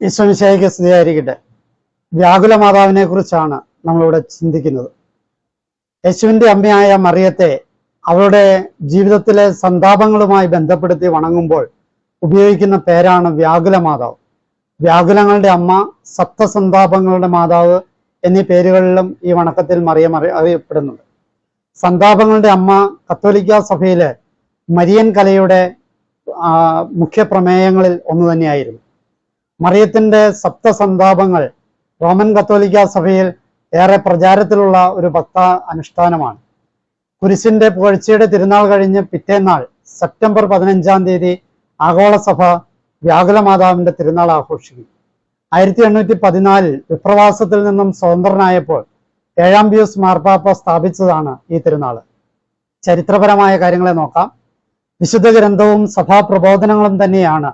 ഈശ്വമിശായിക്ക് സ്ഥിതിയായിരിക്കട്ടെ വ്യാകുല മാതാവിനെ കുറിച്ചാണ് നമ്മളിവിടെ ചിന്തിക്കുന്നത്. യേശുവിന്റെ അമ്മയായ മറിയത്തെ അവളുടെ ജീവിതത്തിലെ സന്താപങ്ങളുമായി ബന്ധപ്പെടുത്തി വണങ്ങുമ്പോൾ ഉപയോഗിക്കുന്ന പേരാണ് വ്യാകുല മാതാവ്. വ്യാകുലങ്ങളുടെ അമ്മ സപ്തസന്താപങ്ങളുടെ മാതാവ് എന്നീ പേരുകളിലും ഈ വണക്കത്തിൽ മറിയം അറി അറിയപ്പെടുന്നുണ്ട്. സന്താപങ്ങളുടെ അമ്മ കത്തോലിക്ക സഭയിലെ മരിയൻ കലയുടെ മുഖ്യ പ്രമേയങ്ങളിൽ ഒന്ന് തന്നെയായിരുന്നു. മറിയത്തിന്റെ സപ്തസന്താപങ്ങൾ റോമൻ കത്തോലിക്ക സഭയിൽ ഏറെ പ്രചാരത്തിലുള്ള ഒരു ഭക്ത അനുഷ്ഠാനമാണ്. കുരിശിന്റെ പുകഴ്ചയുടെ തിരുനാൾ കഴിഞ്ഞ് പിറ്റേന്നാൾ സെപ്റ്റംബർ പതിനഞ്ചാം തീയതി ആഗോള സഭ വ്യാകുല മാതാവിന്റെ തിരുനാൾ ആഘോഷിക്കും ആയിരത്തി എണ്ണൂറ്റി പതിനാലിൽ വിപ്രവാസത്തിൽ നിന്നും സ്വതന്ത്രനായപ്പോൾ ഏഴാം പിയൂസ് മാർപ്പാപ്പ സ്ഥാപിച്ചതാണ് ഈ തിരുനാൾ. ചരിത്രപരമായ കാര്യങ്ങളെ നോക്കാം. വിശുദ്ധ ഗ്രന്ഥവും സഭാ പ്രബോധനങ്ങളും തന്നെയാണ്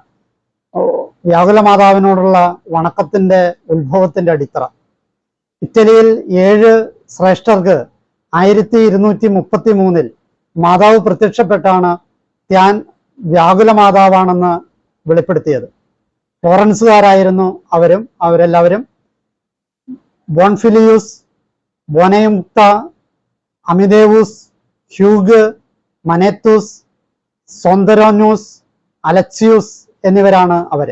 വ്യാകുല മാതാവിനോടുള്ള വണക്കത്തിന്റെ ഉത്ഭവത്തിന്റെ അടിത്തറ. ഇറ്റലിയിൽ ഏഴ് ശ്രേഷ്ഠർക്ക് ആയിരത്തി ഇരുന്നൂറ്റി മുപ്പത്തി മൂന്നിൽ മാതാവ് പ്രത്യക്ഷപ്പെട്ടാണ് ഞാൻ വ്യാകുല മാതാവാണെന്ന് വെളിപ്പെടുത്തിയത്. ഫ്ലോറൻസുകാരായിരുന്നു അവരും അവരെല്ലാവരും. ബോൺഫിലിയൂസ് ബോനയുക്ത അമിദേവൂസ് ഹ്യൂഗ് മനേത്തൂസ് സോന്തരോന്യൂസ് അലക്സിയൂസ് എന്നിവരാണ് അവർ.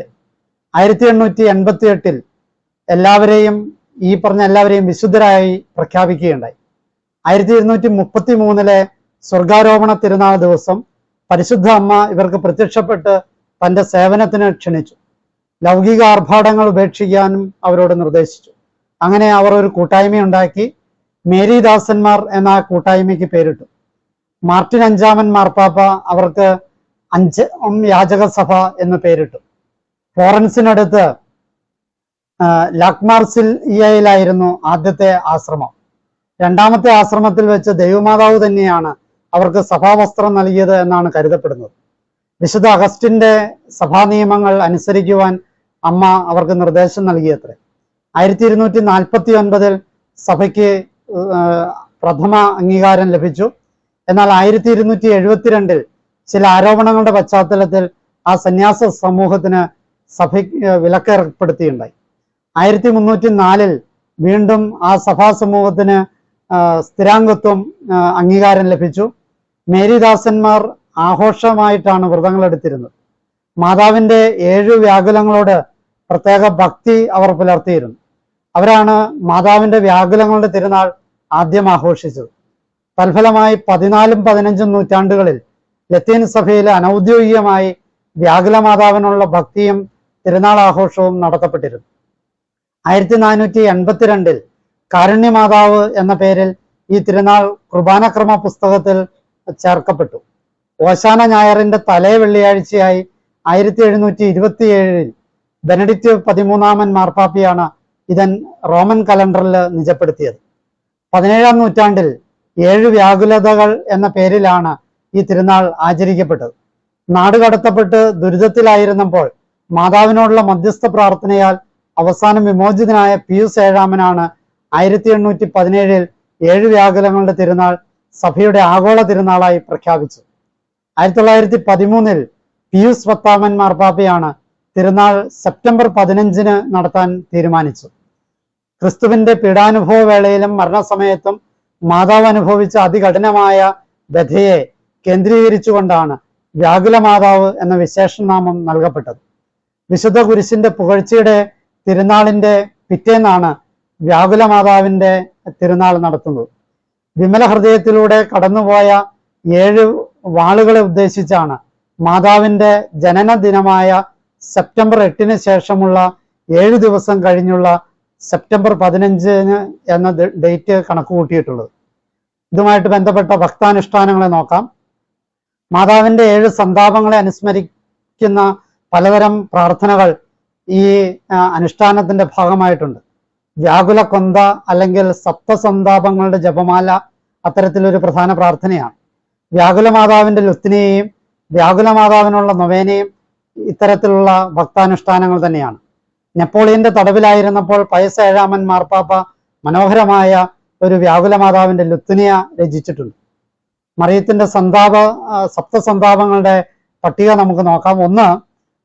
ആയിരത്തി എണ്ണൂറ്റി എൺപത്തി എട്ടിൽ എല്ലാവരെയും ഈ പറഞ്ഞ എല്ലാവരെയും വിശുദ്ധരായി പ്രഖ്യാപിക്കുകയുണ്ടായി. ആയിരത്തി ഇരുന്നൂറ്റി മുപ്പത്തി മൂന്നിലെ സ്വർഗാരോപണ തിരുനാൾ ദിവസം പരിശുദ്ധ അമ്മ ഇവർക്ക് പ്രത്യക്ഷപ്പെട്ട് തന്റെ സേവനത്തിന് ക്ഷണിച്ചു. ലൗകിക ആർഭാടങ്ങൾ ഉപേക്ഷിക്കാനും അവരോട് നിർദ്ദേശിച്ചു. അങ്ങനെ അവർ ഒരു കൂട്ടായ്മയുണ്ടാക്കി. മേരിദാസന്മാർ എന്ന കൂട്ടായ്മയ്ക്ക് പേരിട്ടു. മാർട്ടിൻ അഞ്ചാമൻ മാർപ്പാപ്പ അവർക്ക് അഞ്ച് യാചകസഭ യാചക സഭ എന്ന് പേരിട്ടു. ഫ്ലോറൻസിനടുത്ത് ലക്മാർസിൽ ലാക്മാർസിൽ ഇയയിലായിരുന്നു ആദ്യത്തെ ആശ്രമം. രണ്ടാമത്തെ ആശ്രമത്തിൽ വെച്ച് ദൈവമാതാവ് തന്നെയാണ് അവർക്ക് സഭാവസ്ത്രം നൽകിയത് എന്നാണ് കരുതപ്പെടുന്നത്. വിശുദ്ധ അഗസ്റ്റിന്റെ സഭാ നിയമങ്ങൾ അനുസരിക്കുവാൻ അമ്മ അവർക്ക് നിർദ്ദേശം നൽകിയത്രേ. ആയിരത്തി ഇരുന്നൂറ്റി നാൽപ്പത്തി ഒൻപതിൽ സഭയ്ക്ക് പ്രഥമ അംഗീകാരം ലഭിച്ചു. എന്നാൽ ആയിരത്തി ഇരുന്നൂറ്റി എഴുപത്തിരണ്ടിൽ ചില ആരോപണങ്ങളുടെ പശ്ചാത്തലത്തിൽ ആ സന്യാസ സമൂഹത്തിന് സഭ വിലക്ക് ഏർപ്പെടുത്തിയുണ്ടായി ആയിരത്തി മുന്നൂറ്റി നാലിൽ വീണ്ടും ആ സഭാ സമൂഹത്തിന് സ്ഥിരാംഗത്വം അംഗീകാരം ലഭിച്ചു. മേരിദാസന്മാർ ആഘോഷമായിട്ടാണ് വ്രതങ്ങൾ എടുത്തിരുന്നത്. മാതാവിന്റെ ഏഴ് വ്യാകുലങ്ങളോട് പ്രത്യേക ഭക്തി അവർ പുലർത്തിയിരുന്നു. അവരാണ് മാതാവിന്റെ വ്യാകുലങ്ങളുടെ തിരുനാൾ ആദ്യം ആഘോഷിച്ചത്. തൽഫലമായി പതിനാലും പതിനഞ്ചും നൂറ്റാണ്ടുകളിൽ ലത്തീൻ സഭയിലെ അനൌദ്യോഗികമായി വ്യാകുല മാതാവിനുള്ള ഭക്തിയും തിരുനാൾ ആഘോഷവും നടത്തപ്പെട്ടിരുന്നു. ആയിരത്തി നാനൂറ്റി എൺപത്തിരണ്ടിൽ കാരുണ്യമാതാവ് എന്ന പേരിൽ ഈ തിരുനാൾ കുർബാനക്രമ പുസ്തകത്തിൽ ചേർക്കപ്പെട്ടു. ഓശാന ഞായറിന്റെ തലേ വെള്ളിയാഴ്ചയായി ആയിരത്തി എഴുന്നൂറ്റി ഇരുപത്തിയേഴിൽ ബെനഡിക്റ്റ് പതിമൂന്നാമൻ മാർപ്പാപ്പിയാണ് ഇതൻ റോമൻ കലണ്ടറിൽ നിജപ്പെടുത്തിയത്. പതിനേഴാം നൂറ്റാണ്ടിൽ ഏഴ് വ്യാകുലതകൾ എന്ന പേരിലാണ് ഈ തിരുനാൾ ആചരിക്കപ്പെട്ടത്. നാട് കടത്തപ്പെട്ട് ദുരിതത്തിലായിരുന്നപ്പോൾ മാതാവിനോടുള്ള മധ്യസ്ഥ പ്രാർത്ഥനയാൽ അവസാനം വിമോചിതനായ പിയൂസ് ഏഴാമനാണ് ആയിരത്തി എണ്ണൂറ്റി പതിനേഴിൽ ഏഴ് വ്യാകുലങ്ങളുടെ തിരുനാൾ സഭയുടെ ആഗോള തിരുനാളായി പ്രഖ്യാപിച്ചു. ആയിരത്തി തൊള്ളായിരത്തി പതിമൂന്നിൽ പിയൂസ് പത്താമൻ മാർപ്പാപ്പയാണ് തിരുനാൾ സെപ്റ്റംബർ പതിനഞ്ചിന് നടത്താൻ തീരുമാനിച്ചു. ക്രിസ്തുവിന്റെ പീഡാനുഭവ വേളയിലും മരണസമയത്തും മാതാവ് അനുഭവിച്ച അതികഠിനമായ വ്യഥയെ കേന്ദ്രീകരിച്ചുകൊണ്ടാണ് വ്യാകുല മാതാവ് എന്ന വിശേഷനാമം നൽകപ്പെട്ടത്. വിശുദ്ധ കുരിശിന്റെ പുകഴ്ചയുടെ തിരുനാളിന്റെ പിറ്റേന്നാണ് വ്യാകുല മാതാവിന്റെ തിരുനാൾ നടത്തുന്നത്. വിമല ഹൃദയത്തിലൂടെ കടന്നുപോയ ഏഴ് വാളുകളെ ഉദ്ദേശിച്ചാണ് മാതാവിന്റെ ജനന ദിനമായ സെപ്റ്റംബർ എട്ടിന് ശേഷമുള്ള ഏഴ് ദിവസം കഴിഞ്ഞുള്ള സെപ്റ്റംബർ പതിനഞ്ചിന് എന്ന ഡേറ്റ് കണക്ക് കൂട്ടിയിട്ടുള്ളത് ഇതുമായിട്ട് ബന്ധപ്പെട്ട ഭക്താനുഷ്ഠാനങ്ങളെ നോക്കാം. മാതാവിന്റെ ഏഴ് സന്താപങ്ങളെ അനുസ്മരിക്കുന്ന പലതരം പ്രാർത്ഥനകൾ ഈ അനുഷ്ഠാനത്തിന്റെ ഭാഗമായിട്ടുണ്ട്. വ്യാകുല കൊന്ത അല്ലെങ്കിൽ സപ്തസന്താപങ്ങളുടെ ജപമാല അത്തരത്തിലൊരു പ്രധാന പ്രാർത്ഥനയാണ്. വ്യാകുല മാതാവിന്റെ ലുത്തിനെയും വ്യാകുല മാതാവിനുള്ള നൊവേനയും ഇത്തരത്തിലുള്ള ഭക്താനുഷ്ഠാനങ്ങൾ തന്നെയാണ്. നെപ്പോളിയന്റെ തടവിലായിരുന്നപ്പോൾ പയസ് ഏഴാമൻ മാർപ്പാപ്പ മനോഹരമായ ഒരു വ്യാകുല മാതാവിന്റെ ലുത്തിനിയ രചിച്ചിട്ടുണ്ട്. മറിയത്തിന്റെ സന്താപ സപ്തസന്താപങ്ങളുടെ പട്ടിക നമുക്ക് നോക്കാം. ഒന്ന്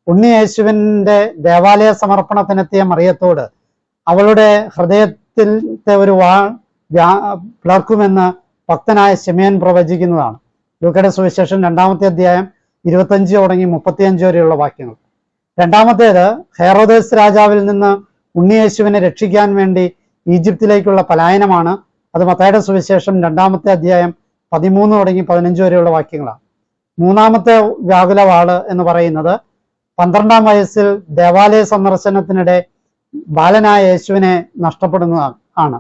ഉണ്ണി യേശുവിന്റെ ദേവാലയ സമർപ്പണത്തിനെത്തിയ മറിയത്തോട് അവളുടെ ഹൃദയത്തിലത്തെ ഒരു വാ പിളർക്കുമെന്ന് ഭക്തനായ ശിമയൻ പ്രവചിക്കുന്നതാണ്. ലൂക്കയുടെ സുവിശേഷം രണ്ടാമത്തെ അധ്യായം ഇരുപത്തഞ്ച് തുടങ്ങി മുപ്പത്തിയഞ്ച് വരെയുള്ള വാക്യങ്ങൾ. രണ്ടാമത്തേത് ഹെറോദേസ് രാജാവിൽ നിന്ന് ഉണ്ണിയേശുവിനെ രക്ഷിക്കാൻ വേണ്ടി ഈജിപ്തിലേക്കുള്ള പലായനമാണ്. അത് മത്തായുടെ സുവിശേഷം രണ്ടാമത്തെ അധ്യായം പതിമൂന്ന് തുടങ്ങി പതിനഞ്ച് വരെയുള്ള വാക്യങ്ങളാണ്. മൂന്നാമത്തെ വ്യാകുല വാൾ എന്ന് പറയുന്നത് പന്ത്രണ്ടാം വയസ്സിൽ ദേവാലയ സന്ദർശനത്തിനിടെ ബാലനായ യേശുവിനെ നഷ്ടപ്പെടുന്നതാണ് ആണ്.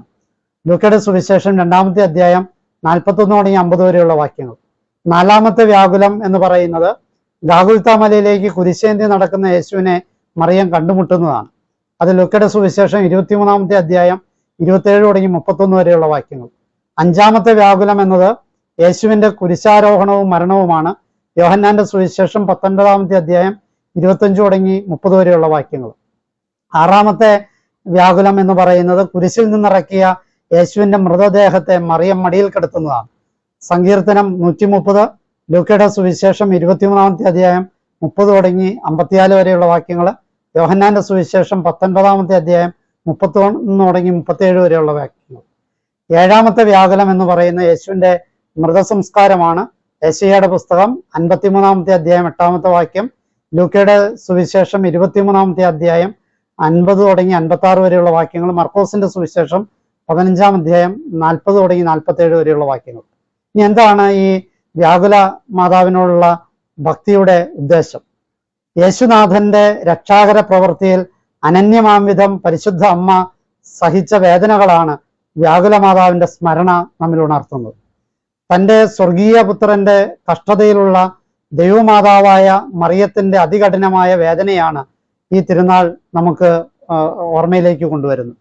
ലൂക്കയുടെ സുവിശേഷം രണ്ടാമത്തെ അധ്യായം നാൽപ്പത്തൊന്ന് തുടങ്ങി അമ്പത് വരെയുള്ള വാക്യങ്ങൾ. നാലാമത്തെ വ്യാകുലം എന്ന് പറയുന്നത് ഗാഗുൽത്താമലയിലേക്ക് കുരിശേന്തി നടക്കുന്ന യേശുവിനെ മറിയം കണ്ടുമുട്ടുന്നതാണ്. അത് ലുക്കയുടെ സുവിശേഷം ഇരുപത്തിമൂന്നാമത്തെ അധ്യായം ഇരുപത്തേഴ് തുടങ്ങി മുപ്പത്തൊന്ന് വരെയുള്ള വാക്യങ്ങൾ. അഞ്ചാമത്തെ വ്യാകുലം എന്നത് യേശുവിന്റെ കുരിശാരോഹണവും മരണവുമാണ്. യോഹന്നാന്റെ സുവിശേഷം പത്തൊൻപതാമത്തെ അധ്യായം ഇരുപത്തഞ്ച് തുടങ്ങി മുപ്പത് വരെയുള്ള വാക്യങ്ങൾ. ആറാമത്തെ വ്യാകുലം എന്ന് പറയുന്നത് കുരിശിൽ നിന്നിറക്കിയ യേശുവിന്റെ മൃതദേഹത്തെ മറിയം മടിയിൽ കിടത്തുന്നതാണ്. സങ്കീർത്തനം നൂറ്റി മുപ്പത് ലൂക്കയുടെ സുവിശേഷം ഇരുപത്തിമൂന്നാമത്തെ അധ്യായം മുപ്പത് തുടങ്ങി അമ്പത്തിനാല് വരെയുള്ള വാക്യങ്ങൾ യോഹന്നാന്റെ സുവിശേഷം പത്തൊൻപതാമത്തെ അധ്യായം മുപ്പത്തൊന്ന് തുടങ്ങി മുപ്പത്തിയേഴ് വരെയുള്ള വാക്യങ്ങൾ. ഏഴാമത്തെ വ്യാകുലം എന്ന് പറയുന്ന യേശുവിന്റെ മൃതസംസ്കാരമാണ് യേശയ്യയുടെ പുസ്തകം അൻപത്തിമൂന്നാമത്തെ അധ്യായം എട്ടാമത്തെ വാക്യം ലൂക്കയുടെ സുവിശേഷം ഇരുപത്തിമൂന്നാമത്തെ അധ്യായം അൻപത് തുടങ്ങി അൻപത്തി ആറ് വരെയുള്ള വാക്യങ്ങൾ മർക്കോസിന്റെ സുവിശേഷം പതിനഞ്ചാം അധ്യായം നാൽപ്പത് തുടങ്ങി നാൽപ്പത്തി ഏഴ് വരെയുള്ള വാക്യങ്ങൾ. ഇനി എന്താണ് ഈ വ്യാകുല മാതാവിനോടുള്ള ഭക്തിയുടെ ഉദ്ദേശം? യേശുനാഥന്റെ രക്ഷാകര പ്രവൃത്തിയിൽ അനന്യമാംവിധം പരിശുദ്ധ അമ്മ സഹിച്ച വേദനകളാണ് വ്യാകുല മാതാവിന്റെ സ്മരണ നമ്മിൽ ഉണർത്തുന്നത്. തന്റെ സ്വർഗീയ പുത്രന്റെ കഷ്ടതയിലുള്ള ദൈവമാതാവായ മറിയത്തിന്റെ അതികഠിനമായ വേദനയാണ് ഈ തിരുനാൾ നമുക്ക് ഓർമ്മയിലേക്ക് കൊണ്ടുവരുന്നത്.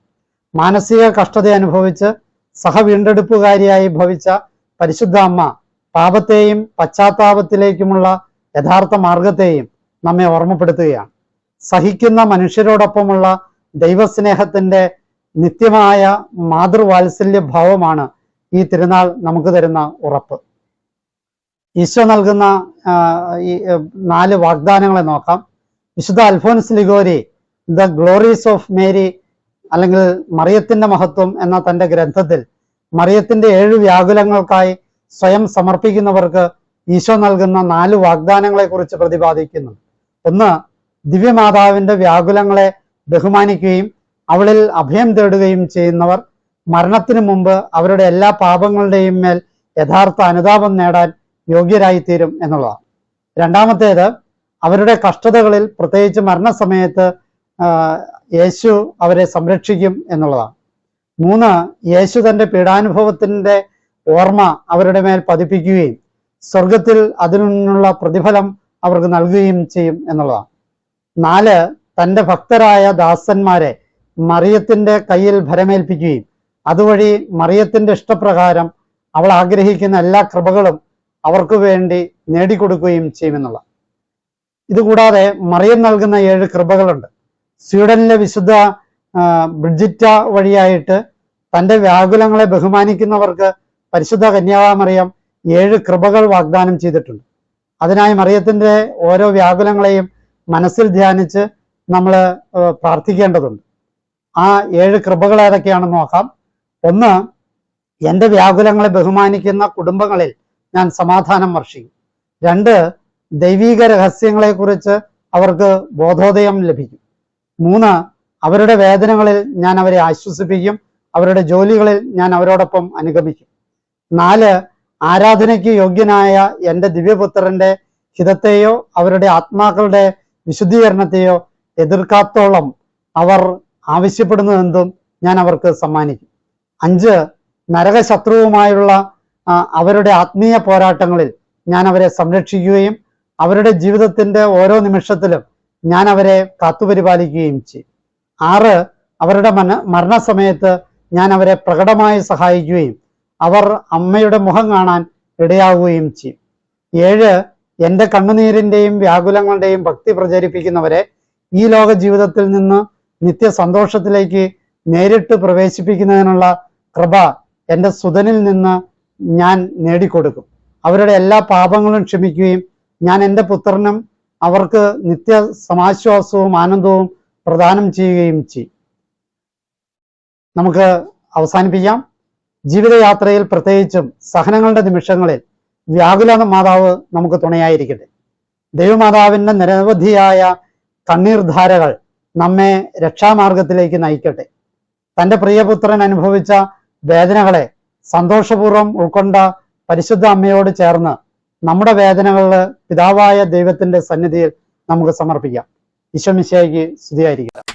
മാനസിക കഷ്ടത അനുഭവിച്ച് സഹവീണ്ടെടുപ്പുകാരിയായി ഭവിച്ച പരിശുദ്ധ അമ്മ പാപത്തെയും പശ്ചാത്താപത്തിലേക്കുമുള്ള യഥാർത്ഥ മാർഗത്തെയും നമ്മെ ഓർമ്മപ്പെടുത്തുകയാണ്. സഹിക്കുന്ന മനുഷ്യരോടൊപ്പമുള്ള ദൈവസ്നേഹത്തിന്റെ നിത്യമായ മാതൃവാത്സല്യ ഭാവമാണ് ഈ തിരുനാൾ നമുക്ക് തരുന്ന ഉറപ്പ്. ഈശോ നൽകുന്ന ഈ നാല് വാഗ്ദാനങ്ങളെ നോക്കാം. വിശുദ്ധ Alphonse Liguori the Glories of Mary അല്ലെങ്കിൽ മറിയത്തിന്റെ മഹത്വം എന്ന തന്റെ ഗ്രന്ഥത്തിൽ മറിയത്തിന്റെ ഏഴ് വ്യാകുലങ്ങൾക്കായി സ്വയം സമർപ്പിക്കുന്നവർക്ക് ഈശോ നൽകുന്ന നാല് വാഗ്ദാനങ്ങളെ കുറിച്ച് പ്രതിപാദിക്കുന്നു. ഒന്ന് ദിവ്യമാതാവിന്റെ വ്യാകുലങ്ങളെ ബഹുമാനിക്കുകയും അവളിൽ അഭയം തേടുകയും ചെയ്യുന്നവർ മരണത്തിനു മുമ്പ് അവരുടെ എല്ലാ പാപങ്ങളുടെയും മേൽ യഥാർത്ഥ അനുതാപം നേടാൻ യോഗ്യരായിത്തീരും എന്നുള്ളതാണ്. രണ്ടാമത്തേത് അവരുടെ കഷ്ടതകളിൽ പ്രത്യേകിച്ച് മരണസമയത്ത് യേശു അവരെ സംരക്ഷിക്കും എന്നുള്ളതാണ്. മൂന്ന് യേശു തന്റെ പീഡാനുഭവത്തിന്റെ ഓർമ്മ അവരുടെ മേൽ പതിപ്പിക്കുകയും സ്വർഗത്തിൽ അതിനുള്ള പ്രതിഫലം അവർക്ക് നൽകുകയും ചെയ്യും എന്നുള്ളതാണ്. നാല് തന്റെ ഭക്തരായ ദാസന്മാരെ മറിയത്തിന്റെ കയ്യിൽ ഭരമേൽപ്പിക്കുകയും അതുവഴി മറിയത്തിന്റെ ഇഷ്ടപ്രകാരം അവൾ ആഗ്രഹിക്കുന്ന എല്ലാ കൃപകളും അവർക്ക് വേണ്ടി നേടിക്കൊടുക്കുകയും ചെയ്യുമെന്നുള്ള. ഇതുകൂടാതെ മറിയം നൽകുന്ന ഏഴ് കൃപകളുണ്ട്. സ്വീഡനിലെ വിശുദ്ധ ബ്രിഡ്ജിറ്റ വഴിയായിട്ട് തന്റെ വ്യാകുലങ്ങളെ ബഹുമാനിക്കുന്നവർക്ക് പരിശുദ്ധ കന്യാമറിയം ഏഴ് കൃപകൾ വാഗ്ദാനം ചെയ്തിട്ടുണ്ട്. അതിനായി മറിയത്തിന്റെ ഓരോ വ്യാകുലങ്ങളെയും മനസ്സിൽ ധ്യാനിച്ച് നമ്മൾ പ്രാർത്ഥിക്കേണ്ടതുണ്ട്. ആ ഏഴ് കൃപകൾ ഏതൊക്കെയാണെന്ന് നോക്കാം. ഒന്ന് എന്റെ വ്യാകുലങ്ങളെ ബഹുമാനിക്കുന്ന കുടുംബങ്ങളിൽ ഞാൻ സമാധാനം വർഷിക്കും. രണ്ട് ദൈവീക രഹസ്യങ്ങളെക്കുറിച്ച് അവർക്ക് ബോധോദയം ലഭിക്കും. മൂന്ന് അവരുടെ വേദനകളിൽ ഞാൻ അവരെ ആശ്വസിപ്പിക്കും. അവരുടെ ജോലികളിൽ ഞാൻ അവരോടൊപ്പം അനുഗമിക്കും. നാല് ആരാധനയ്ക്ക് യോഗ്യനായ എന്റെ ദിവ്യപുത്രന്റെ ഹിതത്തെയോ അവരുടെ ആത്മാക്കളുടെ വിശുദ്ധീകരണത്തെയോ എതിർക്കാത്തോളം അവർ ആവശ്യപ്പെടുന്നതെന്തും ഞാൻ അവർക്ക് സമ്മാനിക്കും. അഞ്ച് നരകശത്രുവുമായുള്ള അവരുടെ ആത്മീയ പോരാട്ടങ്ങളിൽ ഞാൻ അവരെ സംരക്ഷിക്കുകയും അവരുടെ ജീവിതത്തിന്റെ ഓരോ നിമിഷത്തിലും ഞാൻ അവരെ കാത്തുപരിപാലിക്കുകയും ചെയ്യും. ആറ് അവരുടെ മന മരണസമയത്ത് ഞാൻ അവരെ പ്രകടമായി സഹായിക്കുകയും അവർ അമ്മയുടെ മുഖം കാണാൻ ഇടയാവുകയും ചെയ്യും. ഏഴ് എന്റെ കണ്ണുനീരിന്റെയും വ്യാകുലങ്ങളുടെയും ഭക്തി പ്രചരിപ്പിക്കുന്നവരെ ഈ ലോക ജീവിതത്തിൽ നിന്ന് നിത്യ സന്തോഷത്തിലേക്ക് നേരിട്ട് പ്രവേശിപ്പിക്കുന്നതിനുള്ള കൃപ എന്റെ സുതനിൽ നിന്ന് ഞാൻ നേടിക്കൊടുക്കും. അവരുടെ എല്ലാ പാപങ്ങളും ക്ഷമിക്കുകയും ഞാൻ എന്റെ പുത്രനും അവർക്ക് നിത്യ സമാശ്വാസവും ആനന്ദവും പ്രദാനം ചെയ്യുകയും ചെയ്യും. നമുക്ക് അവസാനിപ്പിക്കാം. ജീവിതയാത്രയിൽ പ്രത്യേകിച്ചും സഹനങ്ങളുടെ നിമിഷങ്ങളിൽ വ്യാകുല മാതാവ് നമുക്ക് തുണയായിരിക്കട്ടെ. ദൈവമാതാവിന്റെ നിരവധിയായ കണ്ണീർധാരകൾ നമ്മെ രക്ഷാമാർഗത്തിലേക്ക് നയിക്കട്ടെ. തന്റെ പ്രിയപുത്രൻ അനുഭവിച്ച വേദനകളെ സന്തോഷപൂർവം ഉൾക്കൊണ്ട പരിശുദ്ധ അമ്മയോട് ചേർന്ന് നമ്മുടെ വേദനകളിൽ പിതാവായ ദൈവത്തിന്റെ സന്നിധിയിൽ നമുക്ക് സമർപ്പിക്കാം. വിശ്വമിശയ്ക്ക് സ്തുതിയായിരിക്കും